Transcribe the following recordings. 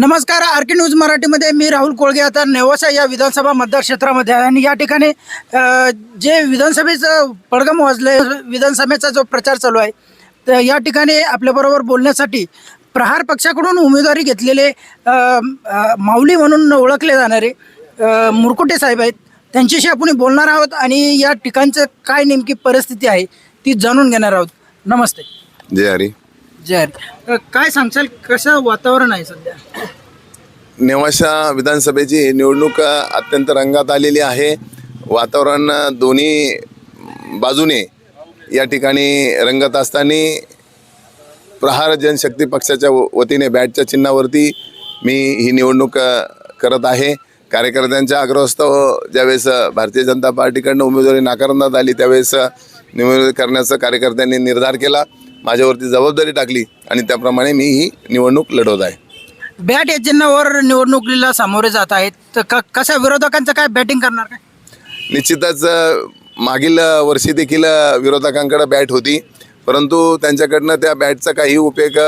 नमस्कार R K news मराठीमध्ये मी राहुल कोळगे. आता नेवासा या विधानसभा मतदारक्षेत्रामध्ये आहे आणि या ठिकाणी जे विधानसभेचं पडगम वाजले विधानसभेचा जो प्रचार चालू आहे तर या ठिकाणी आपल्याबरोबर बोलण्यासाठी प्रहार पक्षाकडून उमेदवारी घेतलेले माऊली म्हणून ओळखले जाणारे मुरकुटे साहेब आहेत. त्यांच्याशी आपण बोलणार आहोत आणि या ठिकाणचं काय नेमकी परिस्थिती आहे ती जाणून घेणार आहोत. नमस्ते. जय हरी. काय सांगशाल कसं वातावरण आहे सध्या? नेवाशा विधानसभेची निवडणूक अत्यंत रंगात आलेली आहे. वातावरण दोन्ही बाजूने या ठिकाणी रंगत असताना प्रहार जनशक्ती पक्षाच्या वतीने बॅटच्या चिन्हावरती मी ही निवडणूक करत आहे. कार्यकर्त्यांच्या आग्रहस्तव ज्यावेळेस भारतीय जनता पार्टीकडनं उमेदवारी नाकारण्यात आली त्यावेळेस निवडणूक करण्याचा कार्यकर्त्यांनी निर्धार केला. माझ्यावरती जबाबदारी टाकली आणि त्याप्रमाणे मी ही निवडणूक लढवत आहे. बॅट या चिन्हावर निवडणुकीला सामोरे जात आहेत. तर क कशा विरोधकांचं काय बॅटिंग करणार काय? निश्चितच मागील वर्षी देखील विरोधकांकडे बॅट होती. परंतु त्यांच्याकडनं त्या बॅटचा काही उपयोग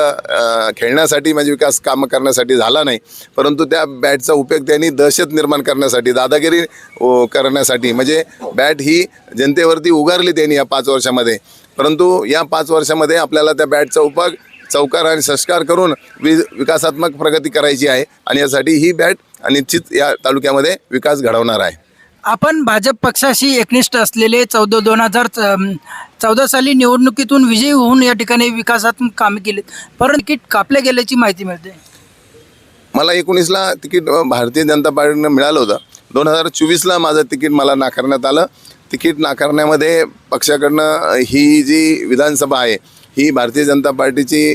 खेळण्यासाठी म्हणजे विकास कामं करण्यासाठी झाला नाही. परंतु त्या बॅटचा उपयोग त्यांनी दहशत निर्माण करण्यासाठी दादागिरी करण्यासाठी म्हणजे बॅट ही जनतेवरती उगारली त्यांनी या पाच वर्षामध्ये. परंतु या पाच वर्षामध्ये आपल्याला त्या बॅटचा उपयोग चौकार आणि संस्कार करून वि विकासात्मक प्रगती करायची आहे आणि यासाठी ही बॅट निश्चित या तालुक्यामध्ये विकास घडवणार आहे. आपण भाजप पक्षाशी एकनिष्ठ असलेले चौदा दोन हजार चौदा साली निवडणुकीतून विजयी होऊन या ठिकाणी विकासात्मक कामे केलीत. परंतु तिकीट कापले गेल्याची माहिती मिळते. मला एकोणीसला तिकीट भारतीय जनता पार्टीनं मिळालं होतं. दोन हजार चोवीसला माझं तिकीट मला नाकारण्यात आलं. तिकीट नाकारण्यामध्ये पक्षाकडनं ही जी विधानसभा आहे ही भारतीय जनता पार्टीची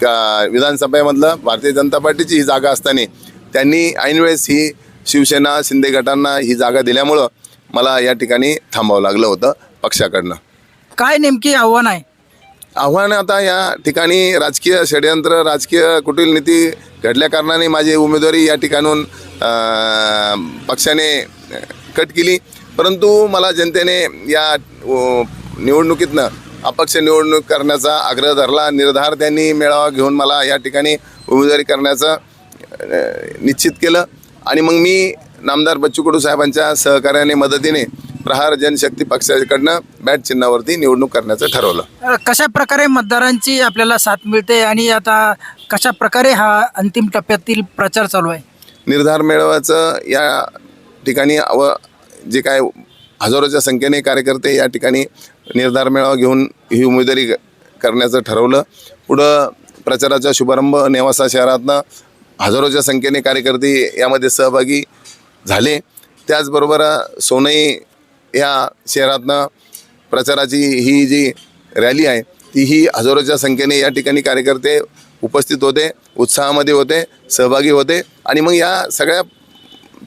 का विधानसभेमधलं भारतीय जनता पार्टीची ही जागा असताना त्यांनी ऐनवेळेस ही शिवसेना शिंदे गटांना ही जागा दिल्यामुळं मला या ठिकाणी थांबावं लागलं होतं पक्षाकडनं. काय नेमकी आव्हान आहे? आव्हान आता या ठिकाणी राजकीय षडयंत्र राजकीय कुटील नीती घडल्या कारणाने माझी उमेदवारी या ठिकाणून पक्षाने कट केली. परंतु मला जनतेने या निवडणुकीतनं अपक्ष निवडणूक करण्याचा आग्रह धरला. निर्धार त्यांनी मेळावा घेऊन मला या ठिकाणी उमेदवारी करण्याचं निश्चित केलं. आणि मग मी नामदार बच्चू कडू साहेबांच्या सहकार्याने मदतीने प्रहार जनशक्ती पक्षाकडनं बॅट चिन्हावरती निवडणूक करण्याचं ठरवलं. कशा प्रकारे मतदारांची आपल्याला साथ मिळते आणि आता कशा प्रकारे हा अंतिम टप्प्यातील प्रचार चालू आहे? निर्धार मेळाव्याचं या ठिकाणी जे काय हजारोच्या संख्येने कार्यकर्ते या ठिकाणी निर्धार मेळावा घेऊन ही उमेदवारी करण्याचं ठरवलं. पुढं प्रचाराचा शुभारंभ नेवासा शहरातनं हजारोच्या संख्येने कार्यकर्ते यामध्ये सहभागी झाले. त्याचबरोबर सोनई या शहरातनं प्रचाराची ही जी रॅली आहे ती ही हजारोच्या संख्येने या ठिकाणी कार्यकर्ते उपस्थित होते उत्साहामध्ये होते सहभागी होते. आणि मग या सगळ्या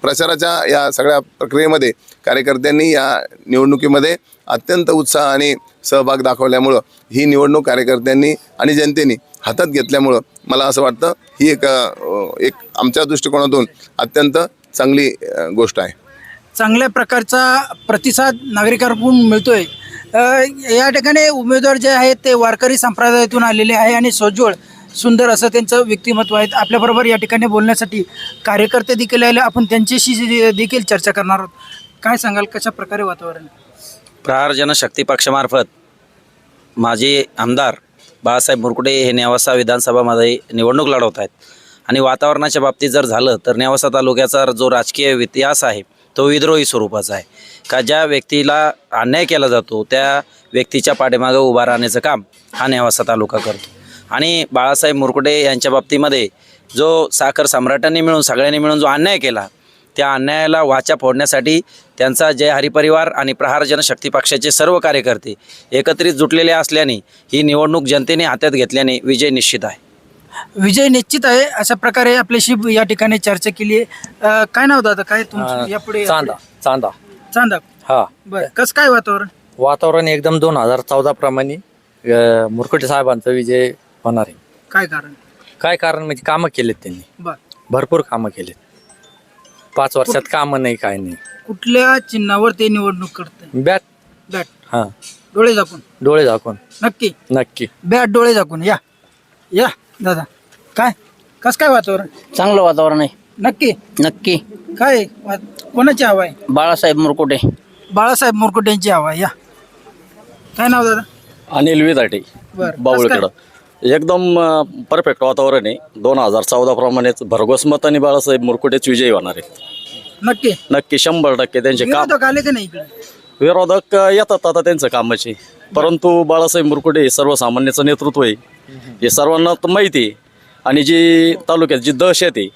प्रचाराच्या या सगळ्या प्रक्रियेमध्ये कार्यकर्त्यांनी या निवडणुकीमध्ये अत्यंत उत्साह आणि सहभाग दाखवल्यामुळं ही निवडणूक कार्यकर्त्यांनी आणि जनतेने हातात घेतल्यामुळं मला असं वाटतं ही एक एक आमच्या दृष्टिकोनातून अत्यंत चांगली गोष्ट आहे. चांगल्या प्रकारचा प्रतिसाद नागरिकांकडून मिळतोय. या ठिकाणी उमेदवार जे आहेत ते वारकरी संप्रदायातून आलेले आहे आणि सोज्वळ सुंदर असं त्यांचं व्यक्तिमत्व आहे आपल्याबरोबर या ठिकाणी बोलण्यासाठी कार्यकर्ते देखील आले. आपण त्यांच्याशी देखील चर्चा करणार आहोत. काय सांगाल? कशा प्रकारे वातावरण? प्रहार जनशक्ती पक्षामार्फत माजी आमदार बाळासाहेब मुरकुटे हे नेवासा विधानसभामध्ये निवडणूक लढवत आहेत. आणि वातावरणाच्या बाबतीत जर झालं तर नेवासा तालुक्याचा जो राजकीय इतिहास आहे तो विद्रोही स्वरूपाचा आहे. का ज्या व्यक्तीला अन्याय केला जातो त्या व्यक्तीच्या पाठीमागं उभा राहण्याचं काम हा नेवासा तालुका करतो. आणि बाळासाहेब मुरकुटे यांच्या बाबतीमध्ये जो साखर सम्राटांनी मिळून सगळ्यांनी मिळून जो अन्याय केला त्या अन्यायाला वाचा फोडण्यासाठी त्यांचा जय हरिपरिवार आणि प्रहार जनशक्ती पक्षाचे सर्व कार्यकर्ते एकत्रित जुटलेले असल्याने ही निवडणूक जनतेने हातात घेतल्याने विजय निश्चित आहे. विजय निश्चित आहे अशा प्रकारे आपल्याशी या ठिकाणी चर्चा केली आहे. काय नाव दादा? काय तुमचं? यापुढे चांदा चांदा. चांदा? हा. बरं कसं काय वातावरण? वातावरण एकदम दोन हजार चौदा प्रमाणे मुरकुटे साहेबांचा विजय होणार आहे. काय कारण? काय कारण म्हणजे कामं केलेत त्यांनी. बर. भरपूर कामं केलेत. पाच वर्षात कामं नाही काय नाही. कुठल्या चिन्हावर ते निवडणूक करते बॅट. बॅट. हा. डोळे झाकून. डोळे झाकून. नक्की. नक्की. बॅट डोळे झाकून. या. या दादा. काय? कसं काय वातावरण? चांगलं वातावरण आहे. नक्की? नक्की. काय? वा- कोणाची हवा आहे? बाळासाहेब मुरकुटे. बाळासाहेब मुरकुटे यांची हवा आहे. या. काय नाव दादा? अनिल विदाटे बरं. बावळकडं एकदम परफेक्ट वातावरण आहे. दोन हजार चौदा प्रमाणेच भरघोस मताने बाळासाहेब मुरकुटेच विजयी होणार आहेत? नक्की? नक्की शंभर टक्के त्यांचे काम विरोधक आले का नाही इकडे? विरोधक येतात आता त्यांचं कामाचे. परंतु बाळासाहेब मुरकुटे हे सर्वसामान्याचं नेतृत्व आहे. हे सर्वांना तर माहिती आहे. आणि जी तालुक्यात जी दहशत आहे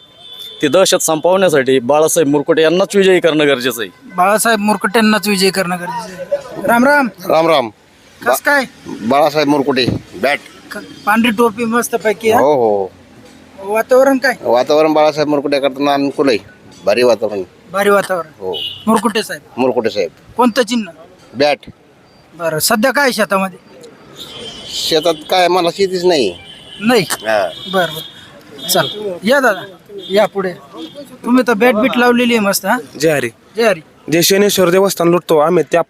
ती दहशत संपवण्यासाठी बाळासाहेब मुरकुटे यांनाच विजयी करणं गरजेचं आहे. बाळासाहेब मुरकुटेंनाच विजय करणं गरजेचं आहे. राम राम. राम राम. कस काय? बाळासाहेब मुरकुटे बॅट. पांढरी टोपी मस्त पैकी हो हो. वातावरण काय? वातावरण बाळासाहेब मुरकुटे करताना अनुकूल आहे भारी वातावरण. भारी वातावरण. हो. मुरकुटे साहेब? मुरकुटे साहेब. कोणतं चिन्ह? बॅट. बरं सध्या काय शेतामध्ये? शेतात काय मला शेतीच नाही. नाही? हा. बरं बरं. चल या दादा या पुढे. तुम्ही तर बॅट बीट लावलेली आहे मस्त हा? जय हरी. जय हरी. जे शनेश्वर देवस्थान लुटतो आम्ही त्या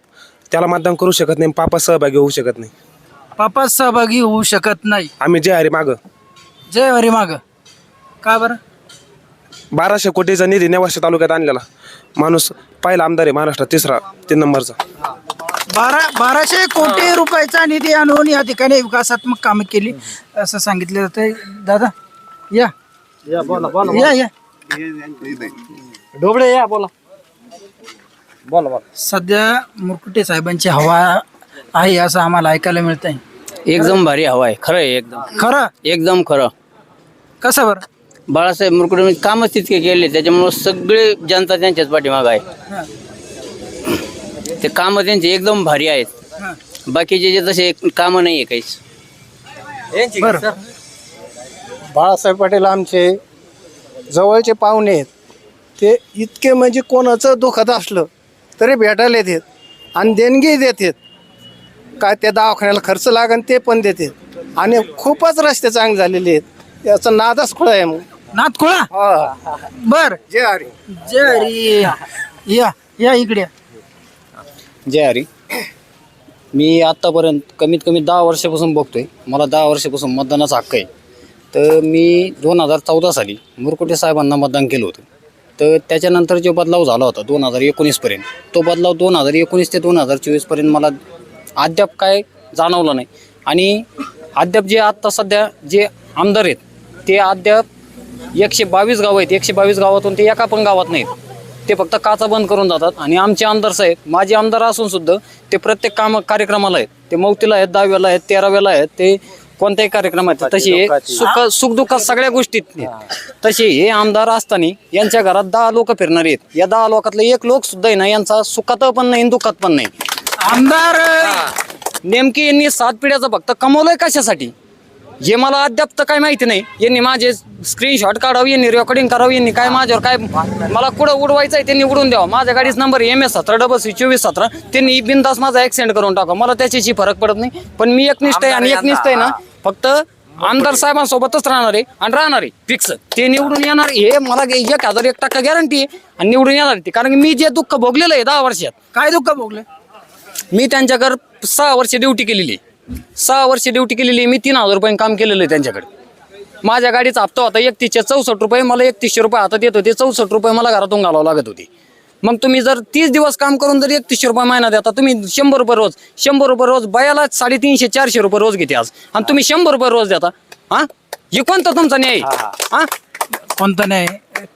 त्याला मतदान करू शकत नाही पापा सहभागी होऊ शकत नाही. पापात सहभागी होऊ शकत नाही. आम्ही जय हरी माग. जय हरी माग. का बरं? बाराशे कोटीचा निधी नेवाशे तालुक्यात आणलेला. माणूस पहिला आमदार आहे महाराष्ट्रात तिसरा तीन नंबरचा. बारा बाराशे कोटी रुपयाचा निधी आणून या ठिकाणी विकासात्मक कामं केली असं सांगितलं जातं दादा या. या या ढोबळे या बोला. बोला बोला. सध्या मुरकुटे साहेबांची हवा आहे असं आम्हाला ऐकायला मिळत आहे एकदम भारी हवा आहे. खरं आहे एकदम. खरं? एकदम खरं. कसं बरं? बाळासाहेब मुरकुटे कामच तितके केले त्याच्यामुळे सगळे जनता त्यांच्याच पाठीमाग आहे. ते कामं त्यांचे एकदम भारी आहेत. हां. बाकीचे जे तसे कामं नाही आहे काहीच बरं. बाळासाहेब पाटील आमचे जवळचे पाहुणे आहेत. ते इतके म्हणजे कोणाचं दुखत असलं तरी भेटायला येतात आणि देणगी देतात काय त्या दवाखान्याला खर्च लागन ते पण देतात आणि खूपच रस्ते चांगले झालेले आहेत. याचा नादच खुळा आहे मग. नाथखोळा हा. बर. जय हरी. जय हरी. या या इकडे. जय हरी. मी आत्तापर्यंत कमीत कमी दहा वर्षापासून बघतोय. मला दहा वर्षापासून मतदानाचा हक्क आहे. तर मी दोन हजार चौदा साली मुरकुटे साहेबांना मतदान केलं होतं. तर त्याच्यानंतर जो बदलाव झाला होता दोन हजार एकोणीसपर्यंत तो बदलाव दोन हजार एकोणीस ते दोन हजार चोवीसपर्यंत मला अद्याप काय जाणवलं नाही. आणि अद्याप जे आत्ता सध्या जे आमदार आहेत ते अद्याप एकशे बावीस गावं आहेत. एकशे बावीस गावातून ते एका पण गावात नाहीत. ते फक्त काचा बंद करून जातात. आणि आमचे आमदार साहेब माझे आमदार असून सुद्धा ते प्रत्येक काम कार्यक्रमाला आहेत. ते मौतीला आहेत दहाव्याला आहेत तेराव्याला आहेत ते कोणत्याही कार्यक्रमात. तसे हे सुख सुखदुःखात सगळ्या गोष्टीत. तसे हे आमदार असताना यांच्या घरात दहा लोक फिरणारे आहेत. या दहा लोकातले एक लोक सुद्धा आहे ना यांचा सुखात पण नाही दुःखात पण नाही. आमदार नेमकी यांनी सात पिढ्याचं फक्त कमवलंय कशासाठी? जे मला अद्याप तर काय माहिती नाही. यांनी माझे स्क्रीनशॉट काढावं यांनी रेकॉर्डिंग करावं यांनी काय माझ्यावर काय मला कुठं उडवायचं आहे त्यांनी उडून द्यावं. माझ्या गाडीच नंबर एम एस सतरा डबल सी चोवीस सतरा. त्यांनी बिनदास माझा ॲक्सिडेंट करून टाका मला त्याच्याशी फरक पडत नाही. पण मी एकनिष्ठ आहे आणि एकनिष्ठ आहे ना फक्त आमदार साहेबांसोबतच राहणार आहे आणि राहणार आहे. फिक्स ते निवडून येणार हे मला एक हजार एक टक्का गॅरंटी आहे. आणि निवडून येणार आहे ते. कारण की मी जे दुःख भोगलेलं आहे दहा वर्षात काय दुःख भोगले मी त्यांच्याकडे सहा वर्ष ड्युटी केलेली. आहे. सहा वर्ष ड्युटी केलेली आहे. मी तीन हजार रुपये काम केलेलं आहे त्यांच्याकडे. माझ्या गाडीचा हप्ता होता एकतीसशे चौसष्ट रुपये मला एकतीसशे रुपये हातात येत होते चौसष्ट रुपये मला घरातून घालावं लागत होते. मग तुम्ही जर तीस दिवस काम करून जर एकतीसशे रुपये महिना देता तुम्ही शंभर रुपये रोज शंभर रुपये रोज बयाला साडेतीनशे चारशे रुपये रोज घेते आज. आणि तुम्ही शंभर रुपये रोज देता. हा? हे कोणता तुमचा न्याय? हा कोणतं नाही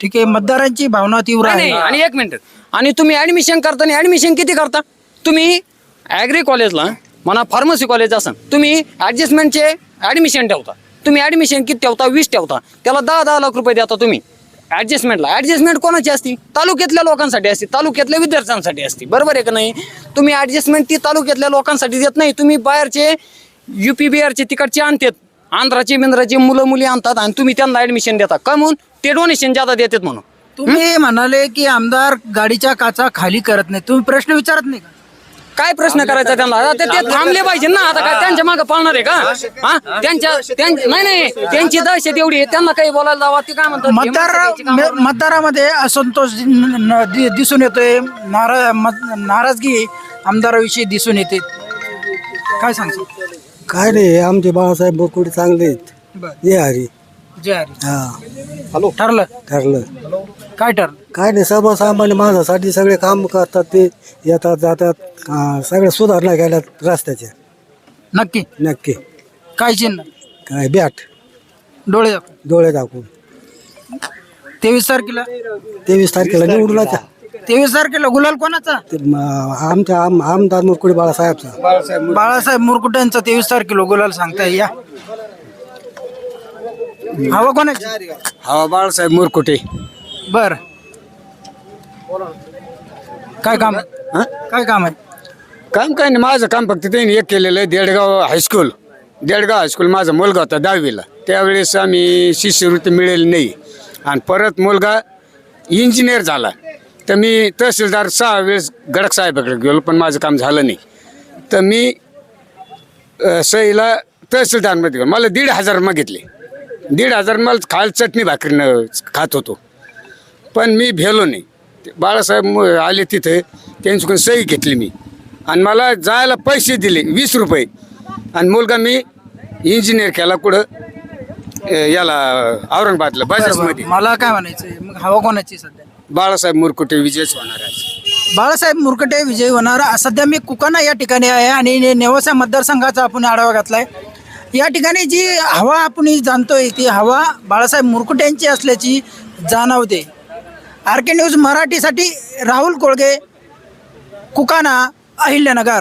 ठीक आहे मतदारांची भावना तीव्र आहे. आणि एक मिनिट. आणि तुम्ही ऍडमिशन करताना ऍडमिशन किती करता? तुम्ही ॲग्री कॉलेजला म्हणा फार्मसी कॉलेज असं तुम्ही ॲडजस्टमेंटचे ॲडमिशन ठेवता. तुम्ही ॲडमिशन किती ठेवता? वीस ठेवता. त्याला दहा दहा लाख रुपये देता तुम्ही. ॲडजस्टमेंटला ॲडजस्टमेंट कोणाची असती? तालुक्यातल्या लोकांसाठी असते. तालुक्यातल्या विद्यार्थ्यांसाठी असते. बरोबर आहे का नाही? तुम्ही ॲडजस्टमेंट ती तालुक्यातल्या लोकांसाठी देत नाही. तुम्ही बाहेरचे यू पी बिहारचे तिकडचे आणतात. आंध्राचे बिंद्राचे मुलं मुली आणतात आणि तुम्ही त्यांना ॲडमिशन देता. का म्हणून? ते डोनेशन ज्यादा देतात म्हणून. तुम्ही म्हणाले की आमदार गाडीच्या काचा खाली करत नाही. तुम्ही प्रश्न विचारत नाही का? काय प्रश्न करायचा त्यांना? आता ते- ते थांबले पाहिजे ना आता काय त्यांच्या मागे पाळणार आहे का? हा. त्यांच्या त्यांच्या- नाही नाही त्यांची दहशत एवढी आहे त्यांना काही बोलायला जावा ते काय म्हणतात? मतदार मतदारामध्ये असंतोष न- न- दि- दिसून येतोय. नारा मत- नाराजगी आमदाराविषयी दिसून येते. काय सांगतो काय रे आमचे बाळासाहेब बोकुडे चांगले आहेत. जय हरी. जय हरी. हा. ठरलं? ठरलं. काय ठरलं? काय नाही सर्वसामान्य माणसासाठी सगळे काम करतात ते येतात जातात अं, सगळ्या सुधारणा केल्यात रस्त्याच्या. नक्की? नक्की. काय चिन्ह? काय बॅट. डोळे दाखव. डोळे दाखवून. तेवीस तारखेला? तेवीस तारखेला निवडून तेवीस तारखेला गुलाल कोणाचा? आमच्या आम आमदार मुरकुडे बाळासाहेबचा. बाळासाहेब मुरकुटे यांचा तेवीस तारखेला गुलाल सांगताय या. हवा कोणाची? हा बाळासाहेब मुरकुटे. बर. काय काम? आहे काय काम आहे? काम काय नाही माझं काम फक्त त्यांनी एक केलेलं आहे देडगाव हायस्कूल देडगाव हायस्कूल माझा मुलगा होता दहावीला. त्यावेळेस आम्ही शिष्यवृत्ती मिळेल नाही. आणि परत मुलगा इंजिनियर झाला. तर मी तहसीलदार सहा वेळेस गडक साहेबाकडे गेलो पण माझं काम झालं नाही. तर मी अ, सहीला तहसीलदारमध्ये गेलो. मला दीड हजार मागितले. दीड हजार मला खाल चटणी भाकरीनं खात होतो. पण मी भेलो नाही. ते बाळासाहेब आले तिथे त्यांच्याकडून सही घेतली मी. आणि मला जायला पैसे दिले वीस रुपये. आणि मुलगा मी इंजिनियर केला कुठं? याला औरंगाबादला बजाजमध्ये. मला काय म्हणायचंय? मग हवा कोणाची सध्या? बाळासाहेब मुरकुटे विजयच होणार आहे बाळासाहेब मुरकटे विजयी होणार. सध्या मी कुकाना या ठिकाणी आहे आणि ने- नेवासा मतदारसंघाचा आपण आढावा घातलाय. या ठिकाणी जी हवा आपण जाणतोय ती हवा बाळासाहेब मुरकुटे यांची असल्याची जाणवते. आर के न्यूज मराठीसाठी राहुल कोळगे कुकाना अहिल्यानगर.